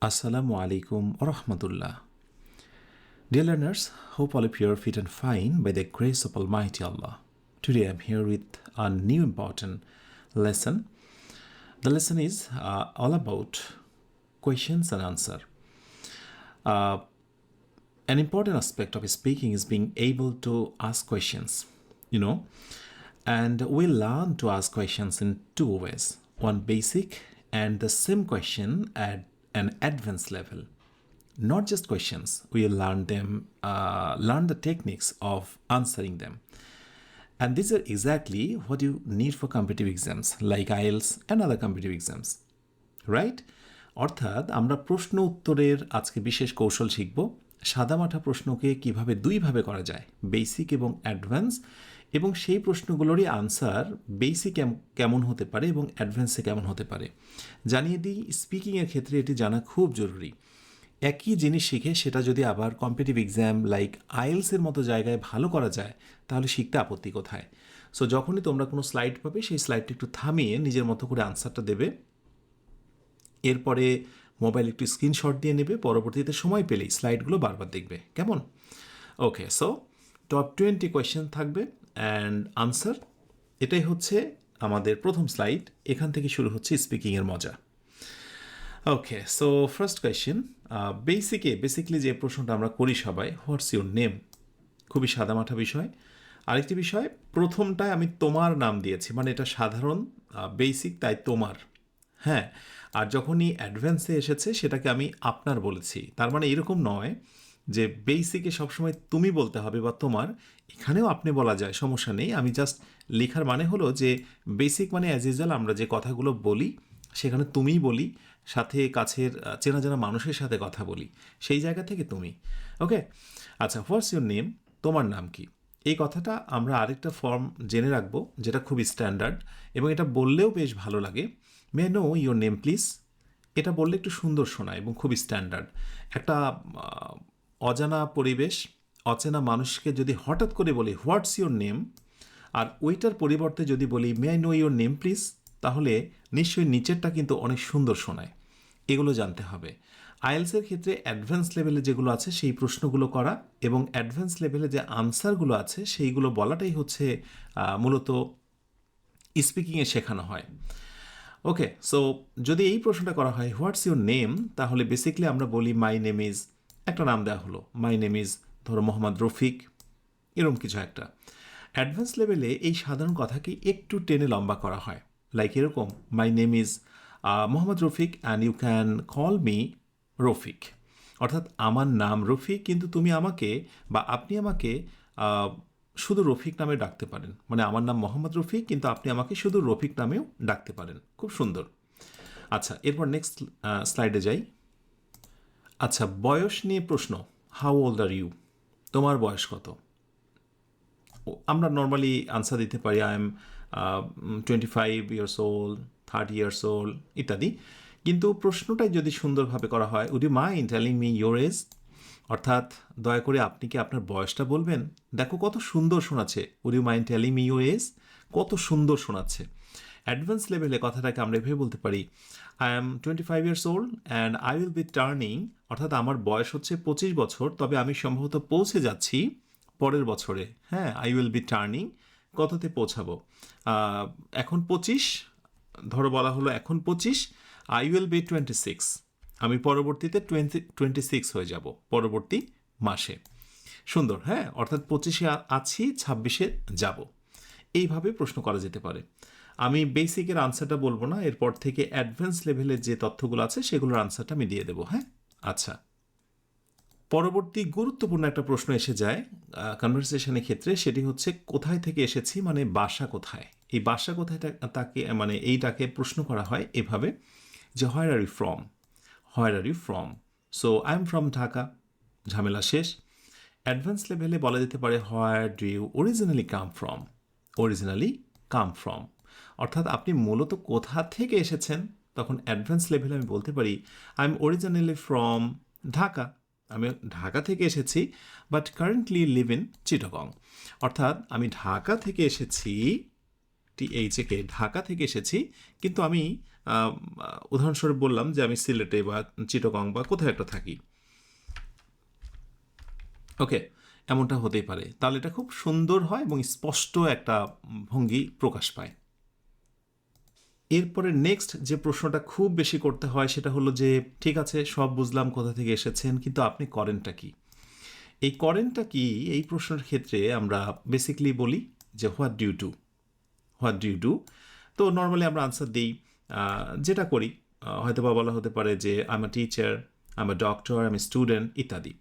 Assalamu alaikum wa rahmatullah. Dear learners, hope all of you are fit and fine by the grace of Almighty Allah. Today I'm here with a new important lesson. The lesson is uh, all about questions and answer. Uh, an important aspect of speaking is being able to ask questions, you know, and we learn to ask questions in two ways one basic and the same question at an advanced level not just questions we learn them uh, learn the techniques of answering them and these are exactly what you need for competitive exams like IELTS and other competitive exams right অর্থাৎ আমরা প্রশ্ন উত্তরের আজকে বিশেষ কৌশল শিখব সাদামাঠা প্রশ্নকে কীভাবে দুইভাবে করা যায় বেসিক এবং অ্যাডভান্স এবং সেই প্রশ্নগুলোরই আনসার বেসিক কেমন হতে পারে এবং অ্যাডভান্সে কেমন হতে পারে। জানিয়ে দিই স্পিকিংয়ের ক্ষেত্রে এটি জানা খুব জরুরি। একই জিনিস শিখে সেটা যদি আবার কম্পিটিভ এক্সাম লাইক আইএলসের মতো জায়গায় ভালো করা যায়, তাহলে শিখতে আপত্তি কোথায়? সো যখনই তোমরা কোনো স্লাইড পাবে, সেই স্লাইডটা একটু থামিয়ে নিজের মতো করে আনসারটা দেবে। এরপরে মোবাইল একটু স্ক্রিনশট দিয়ে নেবে, পরবর্তীতে সময় পেলেই স্লাইডগুলো বারবার দেখবে। কেমন? Okay so top twenty question থাকবে। অ্যান্ড আনসার এটাই হচ্ছে আমাদের প্রথম স্লাইড এখান থেকে শুরু হচ্ছে স্পিকিংয়ের মজা। ওকে সো ফার্স্ট কোয়েশ্চেন বেসিকে বেসিকলি যে প্রশ্নটা আমরা করি সবাই হোয়াটস ইউর নেম খুবই সাদামাঠা বিষয়। আরেকটি বিষয়, প্রথমটায় আমি তোমার নাম দিয়েছি মানে এটা সাধারণ বেসিক তাই তোমার। হ্যাঁ আর যখনই অ্যাডভান্সে এসেছে, সেটাকে আমি আপনার বলেছি। তার মানে এরকম নয় যে বেসিকে সবসময় তুমি বলতে হবে বা তোমার এখানেও আপনি বলা যায়, সমস্যা নেই। আমি জাস্ট লেখার মানে হলো যে বেসিক মানে অ্যাজ ইউজুয়াল আমরা যে কথাগুলো বলি, সেখানে তুমিই বলি, সাথে কাছের চেনা জানা মানুষের সাথে কথা বলি, সেই জায়গা থেকে তুমি। ওকে আচ্ছা হোয়াটস ইউর নেম তোমার নাম কি? এই কথাটা আমরা আরেকটা ফর্ম জেনে রাখব, যেটা খুবই স্ট্যান্ডার্ড এবং এটা বললেও বেশ ভালো লাগে। May know your name please এটা বললে একটু সুন্দর শোনায় এবং খুবই স্ট্যান্ডার্ড একটা অজানা পরিবেশ অচেনা মানুষকে যদি হঠাৎ করে বলি হোয়াটস ইউর নেম আর ওইটার পরিবর্তে যদি বলি may I know your name please তাহলে নিশ্চয়ই নিচেরটা কিন্তু অনেক সুন্দর শোনায়। এগুলো জানতে হবে। আইএলসের ক্ষেত্রে অ্যাডভান্স লেভেলে যেগুলো আছে, সেই প্রশ্নগুলো করা এবং অ্যাডভান্স লেভেলে যে আনসারগুলো আছে, সেইগুলো বলাটাই হচ্ছে মূলত স্পিকিংয়ে শেখানো হয়। ওকে সো যদি এই প্রশ্নটা করা হয় হোয়াটস ইউর নেম তাহলে বেসিকলি আমরা বলি মাই নেম ইজ একটা নাম দেওয়া হলো মাই নেম ইজ ধরো মোহাম্মদ রফিক এরকম কিছু একটা। অ্যাডভান্স লেভেলে এই সাধারণ কথাকে একটু টেনে লম্বা করা হয়। লাইক এরকম my name is Mohammad Rafiq and you can call me Rafiq. অর্থাৎ, আমার নাম রফিক, কিন্তু তুমি আমাকে বা আপনি আমাকে শুধু রফিক নামে ডাকতে পারেন। মানে আমার নাম মোহাম্মদ রফিক, কিন্তু আপনি আমাকে শুধু রফিক নামেও ডাকতে পারেন। খুব সুন্দর। আচ্ছা এরপর নেক্সট স্লাইডে যাই। আচ্ছা বয়স নিয়ে প্রশ্ন হাউ ওল্ড আর ইউ তোমার বয়স কত? আমরা নর্মালি আনসার দিতে পারি I am twenty five years old thirty years old ইত্যাদি। কিন্তু প্রশ্নটাই যদি সুন্দরভাবে করা হয় would mind telling me your age অর্থাৎ দয়া করে আপনি কি আপনার বয়সটা বলবেন? দেখো কত সুন্দর শোনাচ্ছে। Would you telling me your age কত সুন্দর শোনাচ্ছে। অ্যাডভান্স লেভেলে কথাটাকে আমরা এভাবে বলতে পারি I am twenty five years old and I will be turning অর্থাৎ আমার বয়স হচ্ছে পঁচিশ বছর, তবে আমি সম্ভবত পৌঁছে যাচ্ছি পরের বছরে। হ্যাঁ আই উইল বি টার্নিং কততে পৌঁছাবো? এখন পঁচিশ, ধরো বলা হলো এখন পঁচিশ I will be twenty six আমি পরবর্তীতে টোয়েন্টি টোয়েন্টি সিক্স হয়ে যাব পরবর্তী মাসে। সুন্দর হ্যাঁ অর্থাৎ পঁচিশে আছি, ছাব্বিশে যাব। এইভাবে প্রশ্ন করা যেতে পারে। আমি বেসিকের আনসারটা বলব না, এরপর থেকে অ্যাডভান্স লেভেলের যে তথ্যগুলো আছে সেগুলোর আনসারটা আমি দিয়ে দেবো হ্যাঁ? আচ্ছা। পরবর্তী গুরুত্বপূর্ণ একটা প্রশ্ন এসে যায় কনভারসেশনের ক্ষেত্রে, সেটি হচ্ছে কোথায় থেকে এসেছি মানে বাসা কোথায়? এই বাসা কোথায় তাকে মানে এইটাকে প্রশ্ন করা হয় এভাবে যে where are you from where are you from so I am from Dhaka. ঝামেলা শেষ। অ্যাডভান্স লেভেলে বলা যেতে পারে where do you originally come from originally come from অর্থাৎ আপনি মূলত কোথা থেকে এসেছেন, তখন অ্যাডভান্স লেভেলে আমি বলতে পারি I am originally from Dhaka. আমি ঢাকা থেকে এসেছি but currently live in Chittagong অর্থাৎ আমি ঢাকা থেকে এসেছি টি এইচে কে ঢাকা থেকে এসেছি, কিন্তু আমি উদাহরণস্বরূপ বললাম যে আমি সিলেটে বা চিটগং বা কোথাও একটা থাকি। ওকে, এমনটা হতেই পারে। তাহলে এটা খুব সুন্দর হয় এবং স্পষ্ট একটা ভঙ্গি প্রকাশ পায়। এরপরে নেক্সট যে প্রশ্নটা খুব বেশি করতে হয় সেটা হলো যে, ঠিক আছে, সব বুঝলাম কোথা থেকে এসেছেন, কিন্তু আপনি করেনটা কি? এই করেনটা কি? এই প্রশ্নের ক্ষেত্রে আমরা বেসিকলি বলি যে what do you do what do you do তো নর্মালি আমরা আনসার দিই যেটা করি হয়তো বা বলা হতে পারে যে I teacher I doctor I am student ইত্যাদি।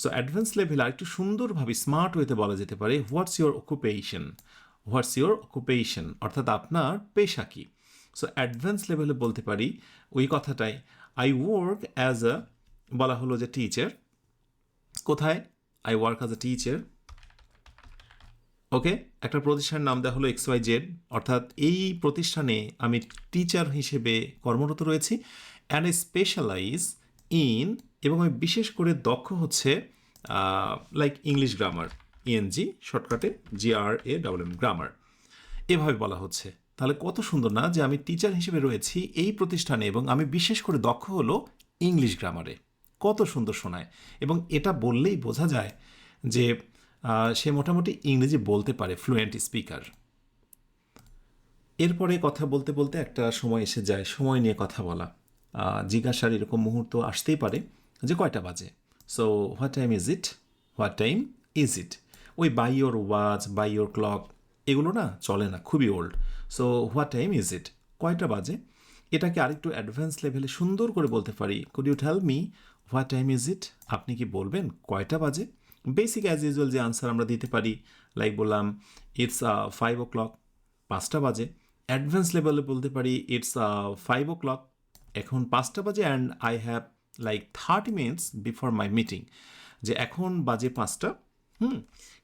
সো অ্যাডভান্স লেভেল আর একটু সুন্দরভাবে স্মার্ট ওয়েতে বলা যেতে পারে what's your occupation what's your occupation অর্থাৎ আপনার পেশা কী? সো অ্যাডভান্স লেভেলে বলতে পারি ওই কথাটাই। আই ওয়ার্ক অ্যাজ আ বলা হলো যে টিচার কোথায়? I work as a teacher okay একটা প্রতিষ্ঠানের নাম দেওয়া হলো এক্স ওয়াই জেড অর্থাৎ এই প্রতিষ্ঠানে আমি টিচার হিসেবে কর্মরত রয়েছি। অ্যান্ড এ স্পেশালাইজ ইন এবং আমি বিশেষ করে দক্ষ হচ্ছে লাইক ইংলিশ গ্রামার ইএনজি শর্টকাটে G R A double M grammar এভাবে বলা হচ্ছে। তাহলে কত সুন্দর না যে আমি টিচার হিসেবে রয়েছি এই প্রতিষ্ঠানে এবং আমি বিশেষ করে দক্ষ হলো ইংলিশ গ্রামারে কত সুন্দর শোনায়। এবং এটা বললেই বোঝা যায় যে সে মোটামুটি ইংরেজি বলতে পারে ফ্লুয়েন্ট স্পিকার এরপরে কথা বলতে বলতে একটা সময় এসে যায়, সময় নিয়ে কথা বলা। জিজ্ঞাসার এরকম মুহূর্ত আসতেই পারে যে কয়টা বাজে? So what time is it what time is it ওই by your watch by your clock এগুলো না চলে না, খুবই old so what time is it কয়টা বাজে? এটাকে আরেকটু অ্যাডভান্স লেভেলে সুন্দর করে বলতে পারি। Could you tell me what time is it আপনি কি বলবেন? কয়টা বাজে? বেসিক অ্যাজ ইউজুয়াল যে আনসার আমরা দিতে পারি। লাইক বললাম ইটস ফাইভ ও ক্লক পাঁচটা বাজে। অ্যাডভান্স লেভেলে বলতে পারি ইটস ফাইভ ও ক্লক এখন পাঁচটা বাজে and I have like thirty minutes before my meeting যে এখন বাজে পাঁচটা, হুম?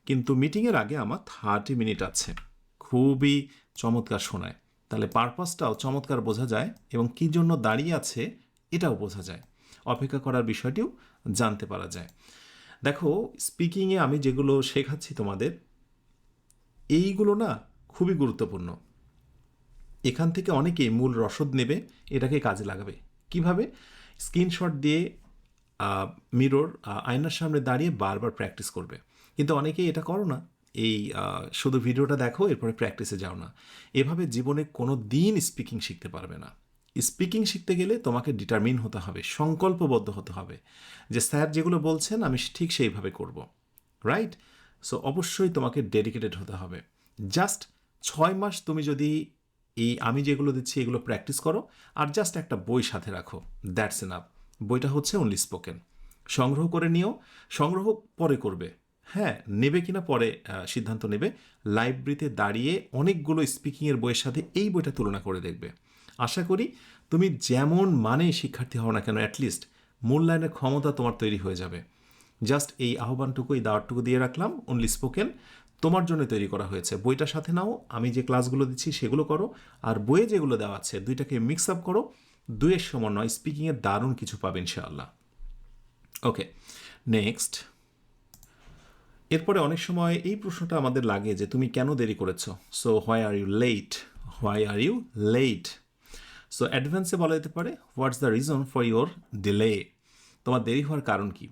কিন্তু মিটিংয়ের আগে আমার থার্টি মিনিট আছে। খুবই চমৎকার শোনায়। তাহলে পারপাসটাও চমৎকার বোঝা যায় এবং কী জন্য দাঁড়িয়ে আছে এটাও বোঝা যায়। অপেক্ষা করার বিষয়টিও জানতে পারা যায়। দেখো স্পিকিংয়ে আমি যেগুলো শেখাচ্ছি তোমাদের, এইগুলো না খুবই গুরুত্বপূর্ণ। এখান থেকে অনেকেই মূল রসদ নেবে, এটাকে কাজে লাগাবে। কীভাবে? স্ক্রিনশট দিয়ে মিরর আয়নার সামনে দাঁড়িয়ে বারবার প্র্যাকটিস করবে। কিন্তু অনেকেই এটা করো না। এই শুধু ভিডিওটা দেখো, এরপরে প্র্যাকটিসে যাও না। এভাবে জীবনে কোনো দিন স্পিকিং শিখতে পারবে না। স্পিকিং শিখতে গেলে তোমাকে ডিটারমিন হতে হবে, সংকল্পবদ্ধ হতে হবে যে, স্যার যেগুলো বলছেন, আমি ঠিক সেইভাবে করব। রাইট সো অবশ্যই তোমাকে ডেডিকেটেড হতে হবে। জাস্ট ছয় মাস তুমি যদি এই, আমি যেগুলো দিচ্ছি, এগুলো প্র্যাকটিস করো, আর জাস্ট একটা বই সাথে রাখো দ্যাটস এনাফ বইটা হচ্ছে অনলি স্পোকেন সংগ্রহ করে নিও, সংগ্রহ পরে করবে। হ্যাঁ নেবে কিনা পরে সিদ্ধান্ত নেবে। লাইব্রেরিতে দাঁড়িয়ে অনেকগুলো স্পিকিংয়ের বইয়ের সাথে এই বইটা তুলনা করে দেখবে। আশা করি তুমি যেমন মানে শিক্ষার্থী হও না কেন অ্যাটলিস্ট মূল্যায়নের ক্ষমতা তোমার তৈরি হয়ে যাবে। জাস্ট এই আহ্বানটুকু, এই দাওয়ারটুকু দিয়ে রাখলাম অনলি স্পোকেন তোমার জন্য তৈরি করা হয়েছে। বইটার সাথে নাও, আমি যে ক্লাসগুলো দিচ্ছি সেগুলো করো, আর বইয়ে যেগুলো দেওয়া আছে, দুইটাকে মিক্স আপ করো, দুইয়ের সমন্বয় স্পিকিংয়ের দারুণ কিছু পাবে ইনশাআল্লাহ। ওকে নেক্সট এরপরে অনেক সময় এই প্রশ্নটা আমাদের লাগে যে তুমি কেন দেরি করেছ? So why are you late why are you late so অ্যাডভান্সে বলা যেতে পারে what's the reason for your delay তোমার দেরি হওয়ার কারণ কি?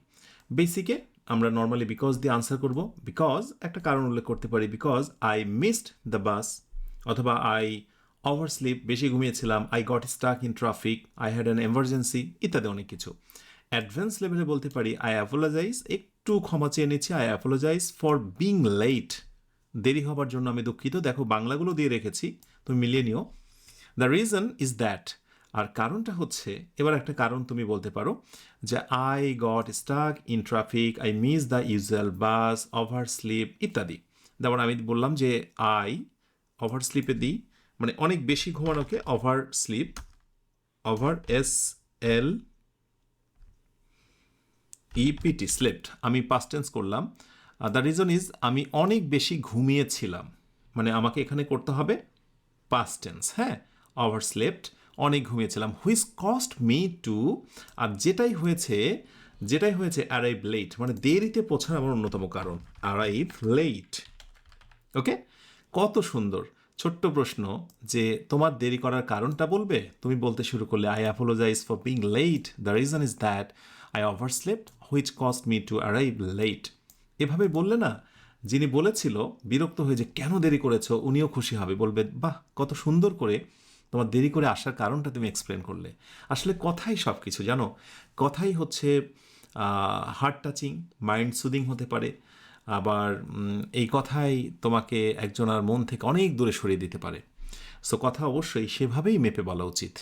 বেসিকে আমরা নর্মালি বিকজ দিয়ে আনসার করব বিকজ একটা কারণ উল্লেখ করতে পারি because I missed the bus অথবা আই ওভার স্লিপ বেশি ঘুমিয়েছিলাম I got stuck in traffic I had an emergency ইত্যাদি অনেক কিছু। অ্যাডভান্স লেভেলে বলতে পারি আই অ্যাপোলোজাইজ একটু ক্ষমা চেয়ে নিচ্ছি। I apologise for being late দেরি হবার জন্য আমি দুঃখিত। দেখো, বাংলাগুলো দিয়ে রেখেছি, তুমি মিলিয়ে নিও। দ্য রিজন ইজ দ্যাট আর কারণটা হচ্ছে, এবার একটা কারণ তুমি বলতে পারো, যে I got stuck in traffic I miss the usual bus over sleep ইত্যাদি। যেমন আমি বললাম যে আই ওভার স্লিপে দিই মানে অনেক বেশি ঘুমানোকে over sleep over S L E P T slept আমি পাস্ট টেন্স করলাম। দ্য রিজন ইজ আমি অনেক বেশি ঘুমিয়েছিলাম। মানে আমাকে এখানে করতে হবে পাস্ট টেন্স হ্যাঁ? ওভার স্লেপ্ট অনেক ঘুমিয়েছিলাম। হুইস কস্ট মি টু আর যেটাই হয়েছে যেটাই হয়েছে অ্যারাইভ লেট মানে দেরিতে পৌঁছার আমার অন্যতম কারণ। অ্যারাইভ লেট ওকে কত সুন্দর। ছোট্ট প্রশ্ন যে তোমার দেরি করার কারণটা বলবে? তুমি বলতে শুরু করলে I apologise for being late the reason is that I over slept which cost me to arrive late এভাবে বললে না, যিনি বলেছিল, বিরক্ত হয়ে যে, কেন দেরি করেছ? উনিও খুশি হবে। বলবে, বাহ, কত সুন্দর করে তোমার দেরি করে আসার কারণটা তুমি এক্সপ্লেন করলে। আসলে কথাই সব কিছু জানো? কথাই হচ্ছে হার্ট টাচিং মাইন্ড সুদিং হতে পারে। আবার এই কথাই তোমাকে একজনের মন থেকে অনেক দূরে সরিয়ে দিতে পারে। সো, কথা অবশ্যই সেভাবেই মেপে বলা উচিত।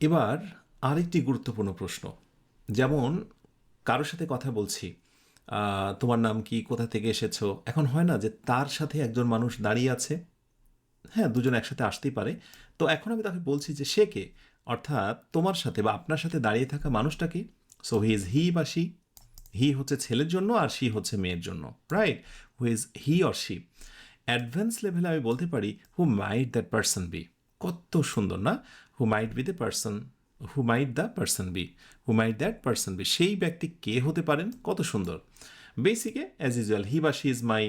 এবার আরেকটি গুরুত্বপূর্ণ প্রশ্ন। যেমন কারোর সাথে কথা বলছি তোমার নাম কি, কোথা থেকে এসেছ, এখন হয় না যে তার সাথে একজন মানুষ দাঁড়িয়ে আছে? হ্যাঁ দুজন একসাথে আসতেই পারে। তো এখন আমি তাকে বলছি যে সে কে? অর্থাৎ তোমার সাথে বা আপনার সাথে দাঁড়িয়ে থাকা মানুষটা কি? সো হি ইজ হি বা শি হি হচ্ছে ছেলের জন্য আর শি হচ্ছে মেয়ের জন্য right who is he or she advance লেভেলে আমি বলতে পারি who might that person be কত সুন্দর না? Who might be the person who might the person be who might that person be সেই ব্যক্তি কে হতে পারেন? কত সুন্দর। বেসিকে অ্যাজ ইউজুয়াল হি বা she is my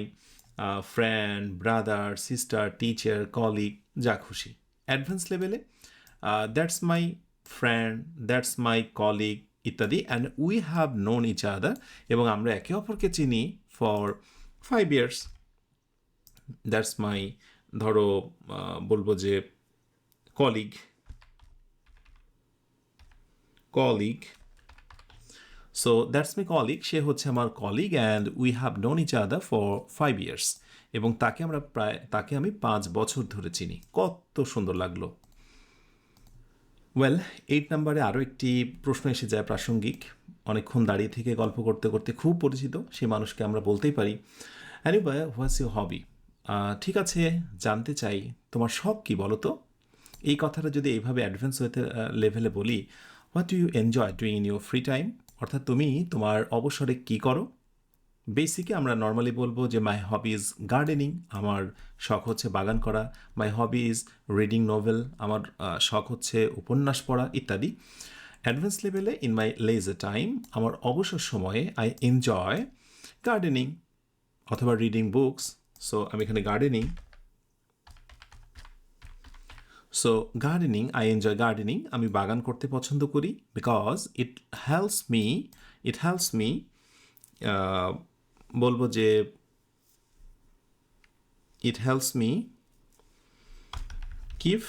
friend brother sister teacher colleague যা খুশি। অ্যাডভান্স লেভেলে that's my friend that's my colleague ইত্যাদি। And we have known each other এবং আমরা একে অপরকে চিনি for five years that's my ধরো বলব যে colleague colleague so that's my colleague সে হচ্ছে আমার colleague and we have known each other for five years এবং তাকে আমরা প্রায়, তাকে আমি পাঁচ বছর ধরে চিনি। কত সুন্দর লাগল। ওয়েল এইট নাম্বারে আরও একটি প্রশ্ন এসে যায় প্রাসঙ্গিক। অনেকক্ষণ দাঁড়িয়ে থেকে গল্প করতে করতে খুব পরিচিত। সেই মানুষকে আমরা বলতেই পারি। অ্যানিবাই হোয়াটস ইউ হবি ঠিক আছে, জানতে চাই। তোমার শখ কী বলো তো? এই কথাটা যদি এইভাবে অ্যাডভান্স হতে লেভেলে বলি what do you enjoy doing in your free time অর্থাৎ তুমি তোমার অবসরে কী করো? বেসিকে আমরা নর্মালি বলব যে মাই হবি ইজ গার্ডেনিং আমার শখ হচ্ছে বাগান করা। My hobby is reading novel আমার শখ হচ্ছে উপন্যাস পড়া ইত্যাদি। অ্যাডভান্স লেভেলে ইন মাই লেজার টাইম আমার অবসর সময়ে আই এনজয় গার্ডেনিং অথবা রিডিং বুকস সো আমি এখানে gardening so gardening I enjoy gardening আমি বাগান করতে পছন্দ করি because it helps me it helps me বলব যে it helps me keep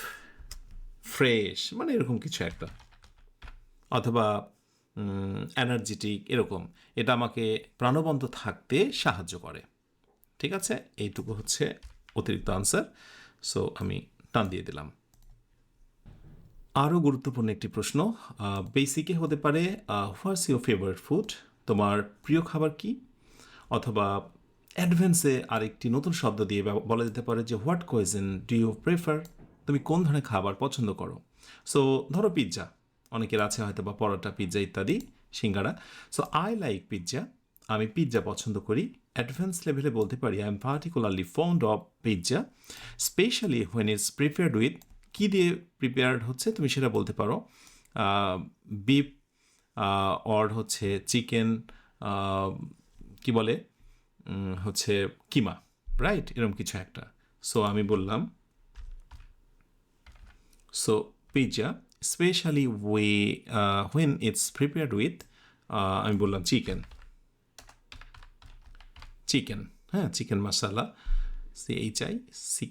fresh মানে এরকম কিছু একটা। অথবা এনার্জেটিক এরকম। এটা আমাকে প্রাণবন্ত থাকতে সাহায্য করে। ঠিক আছে? এইটুকু হচ্ছে অতিরিক্ত আনসার সো আমি টান দিয়ে দিলাম। আরও গুরুত্বপূর্ণ একটি প্রশ্ন বেসিকে হতে পারে হোয়াটস ইউর ফেভারিট ফুড তোমার প্রিয় খাবার কি? অথবা অ্যাডভেন্সে আরেকটি নতুন শব্দ দিয়ে বলা যেতে পারে যে what cuisine do you prefer তুমি কোন ধরনের খাবার পছন্দ করো? সো ধরো পিৎজা অনেকের আছে হয়তো বা পরোটা পিৎজা ইত্যাদি, singara. So I like pizza আমি পিৎজা পছন্দ করি। অ্যাডভান্স লেভেলে বলতে পারি I am particularly fond of pizza specially when it's prepared with কী দিয়ে প্রিপেয়ার্ড হচ্ছে তুমি সেটা বলতে পারো। বিফ অর হচ্ছে চিকেন কি বলে? হচ্ছে কিমা রাইট এরকম কিছু একটা। সো আমি বললাম so pizza specially way when it's prepared with আমি বললাম চিকেন চিকেন হ্যাঁ chicken masala C H I C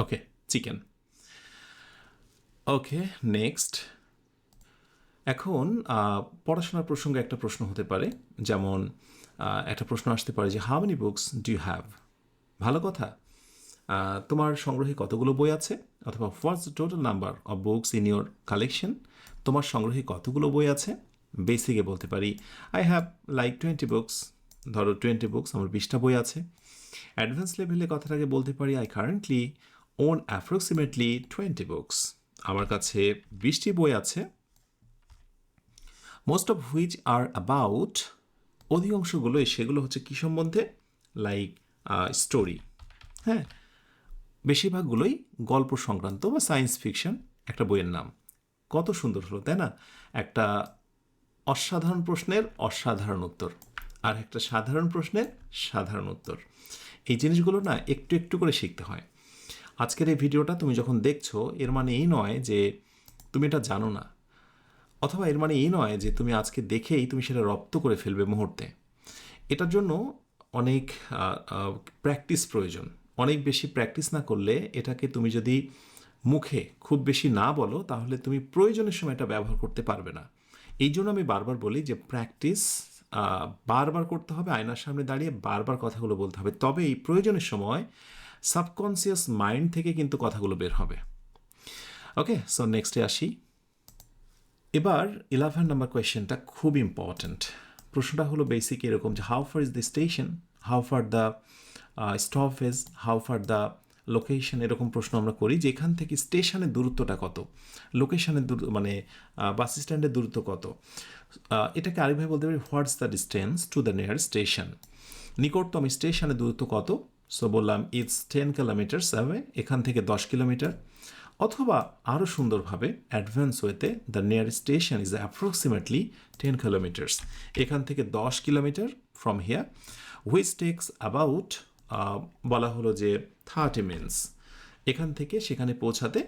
okay chicken okay next এখন পড়াশোনার প্রসঙ্গে একটা প্রশ্ন হতে পারে, যেমন একটা প্রশ্ন আসতে পারে যে how many books do you have ভালো কথা। তোমার সংগ্রহে কতগুলো বই আছে? অথবা what's total number of books in your collection তোমার সংগ্রহে কতগুলো বই আছে? বেসিকে বলতে পারি I have like twenty books ধরো টোয়েন্টি বুকস আমার বিশটা বই আছে। অ্যাডভান্স লেভেলে কথাটাকে বলতে পারি I currently own approximately twenty books আমার কাছে বিশটি বই আছে most of which are about অধিকাংশগুলোই সেগুলো হচ্ছে কী সম্বন্ধে? লাইক স্টোরি হ্যাঁ বেশিরভাগগুলোই গল্প সংক্রান্ত বা সায়েন্স ফিকশন একটা বইয়ের নাম। কত সুন্দর হলো, তাই না? একটা অসাধারণ প্রশ্নের অসাধারণ উত্তর, আর একটা সাধারণ প্রশ্নের সাধারণ উত্তর। এই জিনিসগুলো না একটু একটু করে শিখতে হয়। আজকের এই ভিডিওটা তুমি যখন দেখছ, এর মানে এই নয় যে তুমি এটা জানো না। অথবা এর মানে এই নয় যে তুমি আজকে দেখেই তুমি সেটা রপ্ত করে ফেলবে মুহূর্তে। এটার জন্য অনেক প্র্যাকটিস প্রয়োজন। অনেক বেশি প্র্যাকটিস না করলে এটাকে তুমি যদি মুখে খুব বেশি না বলো, তাহলে তুমি প্রয়োজনের সময় এটা ব্যবহার করতে পারবে না। এই জন্য আমি বারবার বলি যে প্র্যাকটিস বারবার করতে হবে, আয়নার সামনে দাঁড়িয়ে বারবার কথাগুলো বলতে হবে। তবে এই প্রয়োজনের সময় সাবকনসিয়াস মাইন্ড থেকে কিন্তু কথাগুলো বের হবে। ওকে সো নেক্সটে আসি। এবার ইলেভেন নাম্বার কোয়েশ্চেনটা খুব ইম্পর্ট্যান্ট প্রশ্নটা হলো বেসিক এরকম যে how far is the station how far the stop is how far the location এরকম প্রশ্ন আমরা করি যে, এখান থেকে স্টেশনের দূরত্বটা কত? লোকেশনের দূর মানে বাস স্ট্যান্ডের দূরত্ব কত? এটাকে আরেকভাবে বলতে পারি what's the distance to the near station নিকটতম স্টেশনের দূরত্ব কত? সো বললাম ইটস টেন কিলোমিটার্স অ্যাওয়ে এখান থেকে দশ কিলোমিটার অথবা আরও সুন্দরভাবে অ্যাডভান্স ওয়েতে the near station is approximately ten kilometres এখান থেকে দশ kilometre from here which takes about বলা হলো যে থার্টি মিনিটস এখান থেকে সেখানে পৌঁছাতে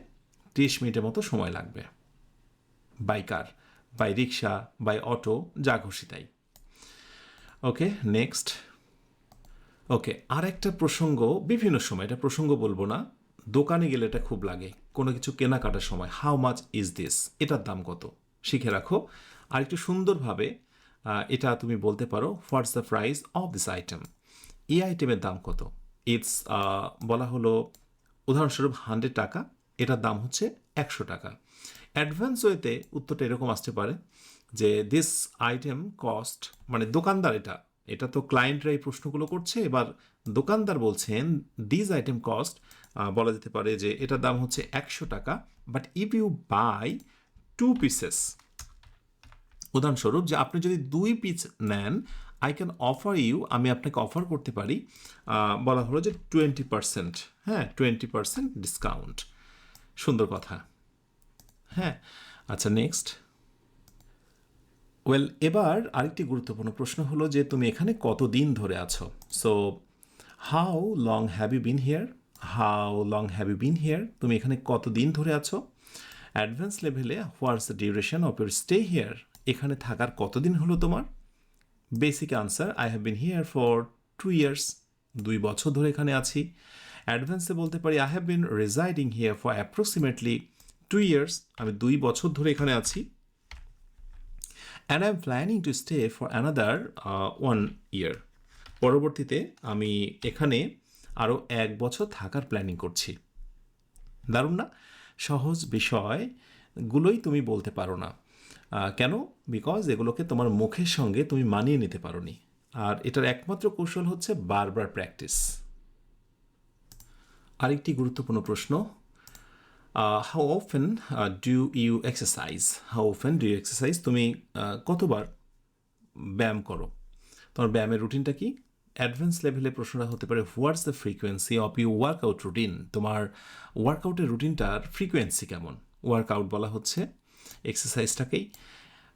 ত্রিশ মিনিটের মতো সময় লাগবে। By car by rickshaw by auto যা খুশি তাই। ওকে নেক্সট ওকে আর একটা প্রসঙ্গ, বিভিন্ন সময়, এটা প্রসঙ্গ বলব না। দোকানে গেলে এটা খুব লাগে। কোনো কিছু কেনাকাটার সময় হাউ মাচ ইজ দিস এটার দাম কত? শিখে রাখো। আর একটু সুন্দরভাবে এটা তুমি বলতে পারো what's the price of this item এই আইটেমের দাম কত? ইটস বলা হলো, উদাহরণস্বরূপ হান্ড্রেড টাকা, এটার দাম হচ্ছে একশো টাকা। অ্যাডভান্স ওয়েতে উত্তরটা এরকম আসতে পারে যে দিস আইটেম কস্ট মানে দোকানদার এটা এটা তো ক্লায়েন্টরা এই প্রশ্নগুলো করছে। এবার দোকানদার বলছেন দিস আইটেম কস্ট বলা যেতে পারে যে এটার দাম হচ্ছে একশো টাকা but if you buy two pieces উদাহরণস্বরূপ যে আপনি যদি দুই পিস নেন আই ক্যান অফার ইউ আমি আপনাকে অফার করতে পারি বলা হলো যে টোয়েন্টি পার্সেন্ট হ্যাঁ টোয়েন্টি পার্সেন্ট ডিসকাউন্ট সুন্দর কথা। হ্যাঁ আচ্ছা নেক্সট ওয়েল এবার আরেকটি গুরুত্বপূর্ণ প্রশ্ন হলো যে তুমি এখানে কতদিন ধরে আছো? So how long have you been here how long have you been here তুমি এখানে কতদিন ধরে আছো? অ্যাডভান্স লেভেলে what's the duration of your stay here এখানে থাকার কতদিন হলো তোমার? Basic answer I have been here for two years দুই বছর ধরে এখানে আছি। অ্যাডভান্সে বলতে পারি I have been residing here for approximately two years আমি দুই বছর ধরে এখানে আছি। And I am planning to stay for another one year পরবর্তীতে আমি এখানে আরও এক বছর থাকার প্ল্যানিং করছি। দারুণ না? সহজ বিষয়গুলোই তুমি বলতে পারো না। কেন? বিকজ এগুলোকে তোমার মুখের সঙ্গে তুমি মানিয়ে নিতে পারোনি। আর এটার একমাত্র কৌশল হচ্ছে বারবার প্র্যাকটিস আরেকটি গুরুত্বপূর্ণ প্রশ্ন how often do you exercise how often do you exercise তুমি আহ, কতবার ব্যায়াম করো? তোমার ব্যায়ামের রুটিনটা কি? অ্যাডভান্স লেভেলে প্রশ্নটা হতে পারে what's the frequency of you workout routine তোমার ওয়ার্কআউটের রুটিনটার ফ্রিকোয়েন্সি কেমন? ওয়ার্কআউট বলা হচ্ছে এক্সারসাইজটাকেই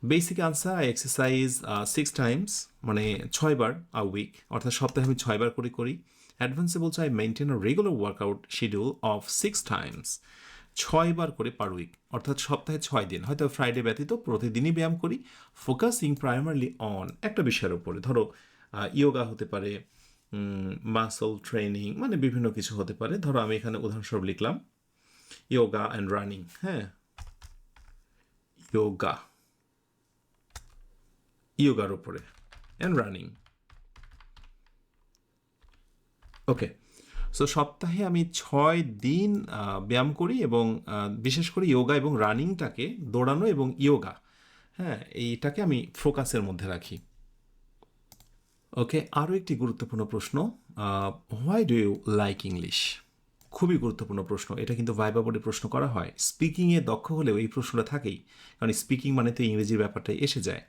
basic answer I exercise six times মানে ছয়বার আ উইক অর্থাৎ সপ্তাহে আমি ছয়বার করে করি। অ্যাডভান্সে বলছে I maintain a regular workout schedule of six times ছয়বার করে পার উইক অর্থাৎ সপ্তাহে ছয় দিন। হয়তো ফ্রাইডে ব্যতীত প্রতিদিনই ব্যায়াম করি ফোকাসিং প্রাইমারলি অন একটা বিষয়ের উপরে। ধরো ইয়োগা হতে পারে মাসল ট্রেনিং মানে বিভিন্ন কিছু হতে পারে। ধরো, আমি এখানে উদাহরণস্বরূপ লিখলাম ইয়োগা অ্যান্ড রানিং হ্যাঁ? ইয়োগা ইয়োগার উপরে অ্যান্ড রানিং ওকে সো সপ্তাহে আমি ছয় দিন ব্যায়াম করি এবং বিশেষ করে ইয়োগা এবং রানিংটাকে দৌড়ানো এবং ইয়োগা হ্যাঁ এইটাকে আমি ফোকাসের মধ্যে রাখি। ওকে আরও একটি গুরুত্বপূর্ণ প্রশ্ন why do you like English খুবই গুরুত্বপূর্ণ প্রশ্ন, এটা কিন্তু ভাইবা বোর্ডে প্রশ্ন করা হয়। স্পিকিংয়ে দক্ষ হলেও এই প্রশ্নটা থাকেই, কারণ স্পিকিং মানে তো ইংরেজির ব্যাপারটা এসে যায়।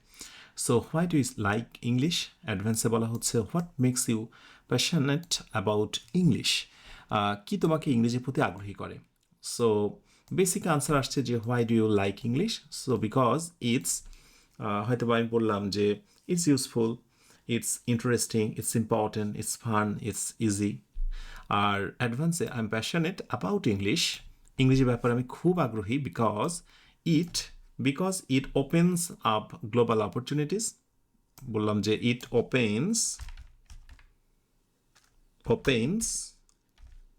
So why do is like English অ্যাডভান্সে বলা হচ্ছে what makes you passionate about English কি তোমাকে ইংরেজির প্রতি আগ্রহী করে? সো বেসিক আনসার আসছে যে why do you like English so because it's হয়তো আমি বললাম যে it's useful it's interesting it's important it's fun it's easy R অ্যাডভান্সে I am passionate about English ইংরেজি ব্যাপারে আমি খুব আগ্রহী because it because it opens up global opportunities বললাম যে it opens opens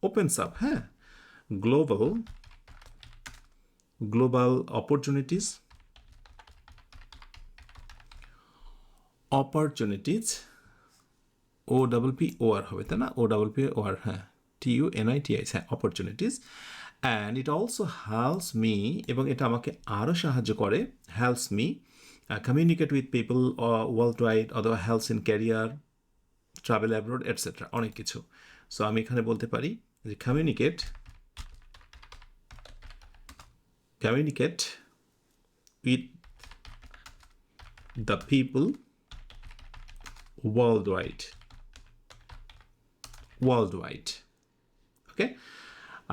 opens up হ্যাঁ global global opportunities opportunities O double P O R হবে, তাই না? O double P O R হ্যাঁ T U N I T I E S হ্যাঁ opportunities and it also helps me এবং এটা আমাকে আরও সাহায্য করে helps me communicate with people worldwide অথবা helps in career travel abroad etcetera অনেক কিছু। সো আমি এখানে বলতে পারি যে communicate communicate with the people worldwide. Worldwide. Okay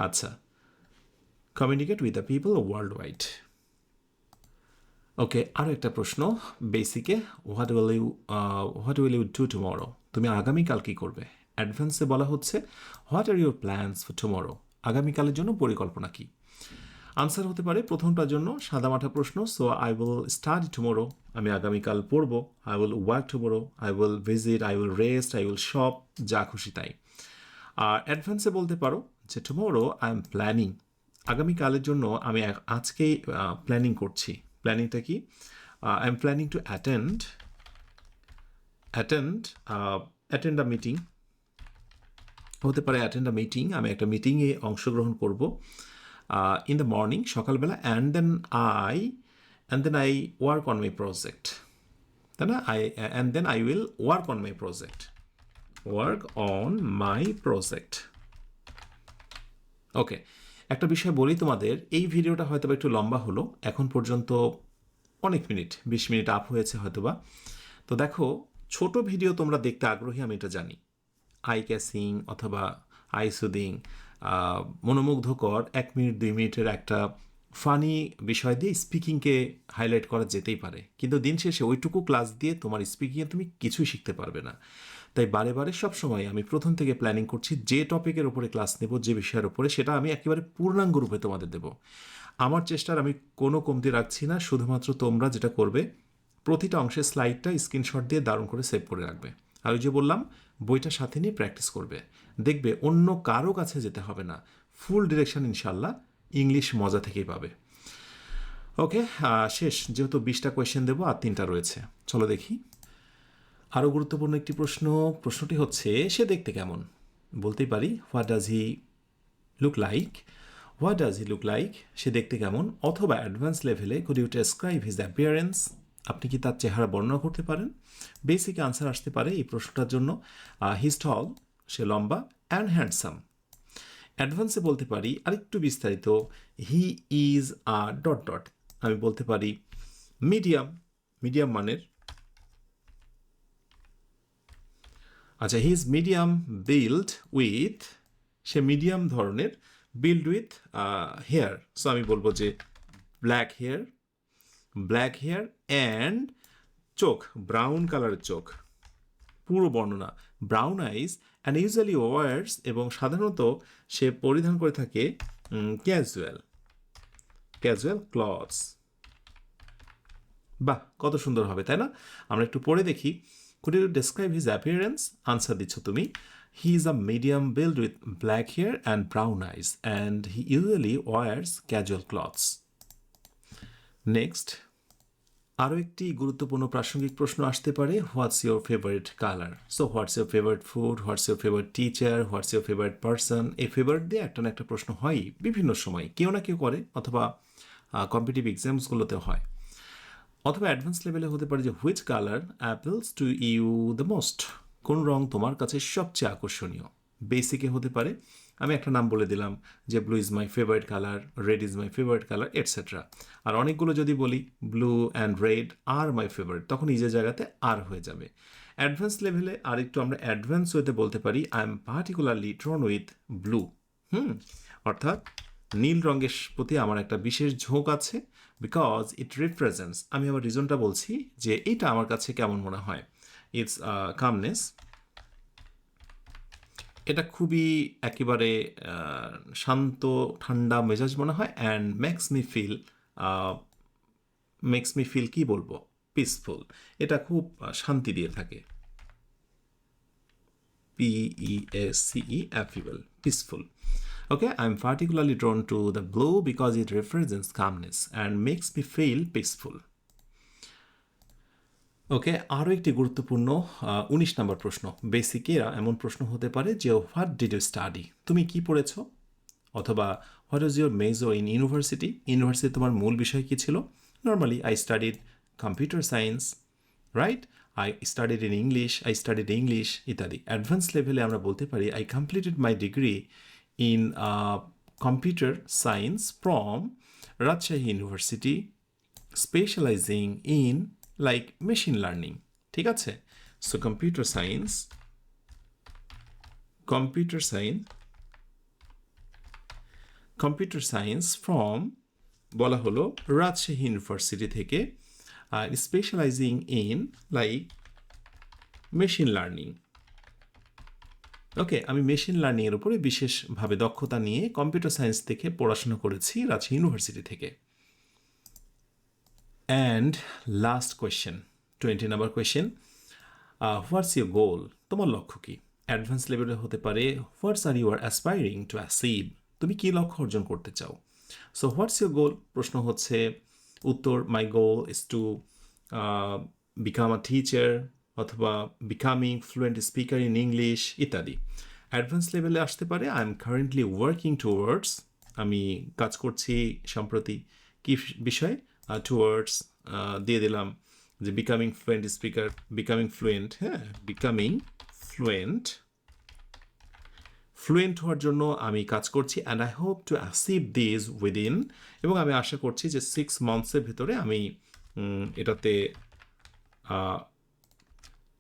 আচ্ছা। Communicate with the people worldwide okay আরও একটা প্রশ্ন বেসিকে what will you what will you do tomorrow তুমি আগামীকাল কী করবে? অ্যাডভান্সে বলা হচ্ছে what are your plans for tomorrow আগামীকালের জন্য পরিকল্পনা কী? আনসার হতে পারে, প্রথমটার জন্য সাদামাঠা প্রশ্ন so I will study tomorrow আমি আগামীকাল পড়ব I will work tomorrow I will visit I will rest I will shop যা খুশি তাই। আর অ্যাডভান্সে বলতে পারো যে টুমোরো আই এম প্ল্যানিং আগামীকালের জন্য আমি আজকেই প্ল্যানিং করছি। প্ল্যানিংটা কি? I am planning to attend attend attend a meeting হতে পারে অ্যাটেন্ড আ মিটিং আমি একটা মিটিংয়ে অংশগ্রহণ করব ইন দ্য মর্নিং সকালবেলা and then I and then I work on my project তাই না? I and then I will work on my project work on my project okay একটা বিষয় বলি তোমাদের, এই ভিডিওটা হয়তো একটু লম্বা হলো, এখন পর্যন্ত অনেক মিনিট, বিশ মিনিট আপ হয়েছে হয়তোবা। তো দেখো ছোট ভিডিও তোমরা দেখতে আগ্রহী, আমি এটা জানি। আই ক্যাসিং অথবা আই সুদিং মনোমুগ্ধকর এক মিনিট, দুই মিনিটের একটা ফানি বিষয় দিয়ে স্পিকিংকে হাইলাইট করা যেতেই পারে। কিন্তু দিন শেষে ওইটুকু ক্লাস দিয়ে তোমার স্পিকিংয়ে তুমি কিছুই শিখতে পারবে না। তাই বারে বারে সবসময় আমি প্রথম থেকে প্ল্যানিং করছি যে টপিকের উপরে ক্লাস নেব, যে বিষয়ের উপরে, সেটা আমি একেবারে পূর্ণাঙ্গ রূপে তোমাদের দেব। আমার চেষ্টার আমি কোনো কমতি রাখছি না, শুধুমাত্র তোমরা যেটা করবে প্রতিটা অংশের স্লাইডটা স্ক্রিনশট দিয়ে দারুণ করে সেভ করে রাখবে। আর ওই যে বললাম, বইটা সাথে নিয়ে প্র্যাকটিস করবে। দেখবে অন্য কারও কাছে যেতে হবে না। ফুল ডিরেকশন ইনশাল্লাহ ইংলিশ মজা থেকেই পাবে। ওকে শেষ। যেহেতু বিশটা কোয়েশ্চেন দেবো আর তিনটা রয়েছে। চলো দেখি। আরও গুরুত্বপূর্ণ একটি প্রশ্ন। প্রশ্নটি হচ্ছে, সে দেখতে কেমন? বলতেই পারি, what does he look like? What does he look like? সে দেখতে কেমন? অথবা অ্যাডভান্স লেভেলে could you describe his appearance আপনি কি তার চেহারা বর্ণনা করতে পারেন? বেসিক আনসার আসতে পারে এই প্রশ্নটার জন্য। হিজ টল সে লম্বা অ্যান্ড হ্যান্ডসাম অ্যাডভান্সে বলতে পারি আরেকটু বিস্তারিত he is a dot dot আমি বলতে পারি মিডিয়াম মিডিয়াম মানের। আচ্ছা he is medium build with say medium ধরনের বিল্ড উইথ হেয়ার সো আমি বলব যে black hair black hair and চোখ, ব্রাউন কালারের চোখ। পুরো বর্ণনা। Brown eyes and usually wears এবং সাধারণত সে পরিধান করে থাকে ক্যাজুয়াল ক্যাজুয়াল ক্লথস বাহ, কত সুন্দর হবে, তাই না? আমরা একটু পড়ে দেখি। Could you describe his appearance answer দিচ্ছ তুমি। He is a medium build with black hair and brown eyes and he usually wears casual clothes next আরও একটি গুরুত্বপূর্ণ প্রাসঙ্গিক প্রশ্ন আসতে পারে what's your favourite colour so what's your favourite food what's your favourite teacher what's your favourite person এই favourite দিয়ে একটা না একটা প্রশ্ন হয়ই বিভিন্ন সময়। কেউ না কেউ করে, অথবা কম্পিটিভ এক্সামসগুলোতে হয়। অথবা অ্যাডভান্স লেভেলে হতে পারে যে which colour appeals to you the most কোন রং তোমার কাছে সবচেয়ে আকর্ষণীয়? বেসিকে হতে পারে আমি একটা নাম বলে দিলাম যে blue is my favourite colour red is my favourite colour etcetera আর অনেকগুলো যদি বলি ব্লু অ্যান্ড রেড আর মাই ফেভারিট তখন নিজের জায়গাতে আর হয়ে যাবে। অ্যাডভান্স লেভেলে আর একটু আমরা অ্যাডভান্স ওয়েতে বলতে পারি I am particularly drawn with blue hmm, অর্থাৎ নীল রঙের প্রতি আমার একটা বিশেষ ঝোঁক আছে বিকজ ইট রিপ্রেজেন্টস আমি আবার রিজনটা বলছি যে এটা আমার কাছে কেমন মনে হয়। ইটস কামনেস এটা খুবই একেবারে শান্ত, ঠান্ডা মেজাজ মনে হয় and makes me feel makes me feel কী বলব? পিসফুল এটা খুব শান্তি দিয়ে থাকে। পিই সিই affable peaceful okay I am particularly drawn to the blue because it represents calmness and makes me feel peaceful okay, আরও একটি গুরুত্বপূর্ণ উনিশ নম্বর প্রশ্ন। বেসিকেরা এমন প্রশ্ন হতে পারে যে হোয়াট ডিড ইউ স্টাডি তুমি কি পড়েছো? অথবা what is your major in university university তোমার মূল বিষয় কী ছিল? Normally I studied computer science right I studied in English I studied English ইত্যাদি। অ্যাডভান্স লেভেলে আমরা বলতে পারি I completed my degree in computer science from Rajshahi university specialising in like machine learning ঠিক আছে? So computer science computer science computer science from বলা হলো Rajshahi university থেকে, আর specialising in like machine learning okay আমি মেশিন লার্নিংয়ের উপরে বিশেষভাবে দক্ষতা নিয়ে কম্পিউটার সায়েন্স থেকে পড়াশোনা করেছি রাজশাহী ইউনিভার্সিটি থেকে। And last question twenty number question what's your goal তোমার লক্ষ্য কি? অ্যাডভান্স লেভেলে হতে পারে what's are you are aspiring to achieve তুমি কী লক্ষ্য অর্জন করতে চাও? সো হোয়াটস ইউর গোল প্রশ্ন হচ্ছে, উত্তর my goal is to become a teacher অথবা becoming fluent speaker in English ইত্যাদি। অ্যাডভান্স লেভেলে আসতে পারে I am currently working towards আমি কাজ করছি সম্প্রতি, কি বিষয়? টুয়ার্ডস দিয়ে দিলাম যে becoming fluent speaker becoming fluent হ্যাঁ বিকামিং ফ্লুয়েন্ট ফ্লুয়েন্ট হওয়ার জন্য আমি কাজ করছি and I hope to achieve this within এবং আমি আশা করছি যে সিক্স মান্থসের ভিতরে আমি এটাতে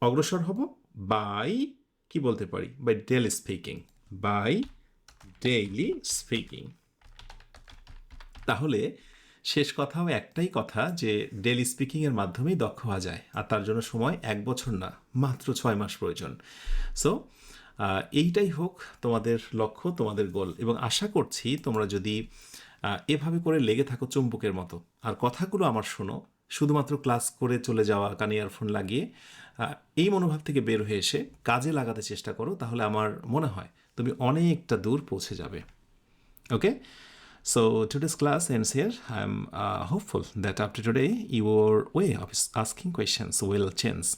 অগ্রসর হব বাই কি বলতে পারি? By daily speaking by daily speaking তাহলে শেষ কথাও একটাই কথা যে ডেলি স্পিকিংয়ের মাধ্যমেই দক্ষ হওয়া যায় আর তার জন্য সময় এক বছর না মাত্র ছয় মাস প্রয়োজন। সো এইটাই হোক তোমাদের লক্ষ্য তোমাদের গোল এবং আশা করছি তোমরা যদি এভাবে করে লেগে থাকো চুম্বকের মতো আর কথাগুলো আমার শোনো শুধুমাত্র ক্লাস করে চলে যাওয়া কানে ইয়ারফোন লাগিয়ে এই মনোভাব থেকে বের হয়ে এসে কাজে লাগাতে চেষ্টা করো তাহলে আমার মনে হয় তুমি অনেকটা দূর পৌঁছে যাবে। Okay, so today's class ends here. I'm uh, hopeful that after today, your way of asking questions will change.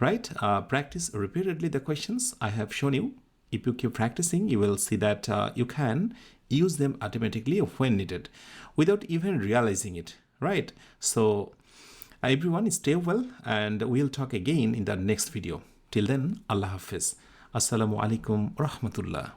Right? Uh, practice repeatedly the questions I have shown you. If you keep practicing, you will see that uh, you can use them automatically when needed without even realizing it. Right? So, everyone, stay well, and we'll talk again in the next video. Till then, Allah Hafiz. Assalamu alaikum rahmatullah.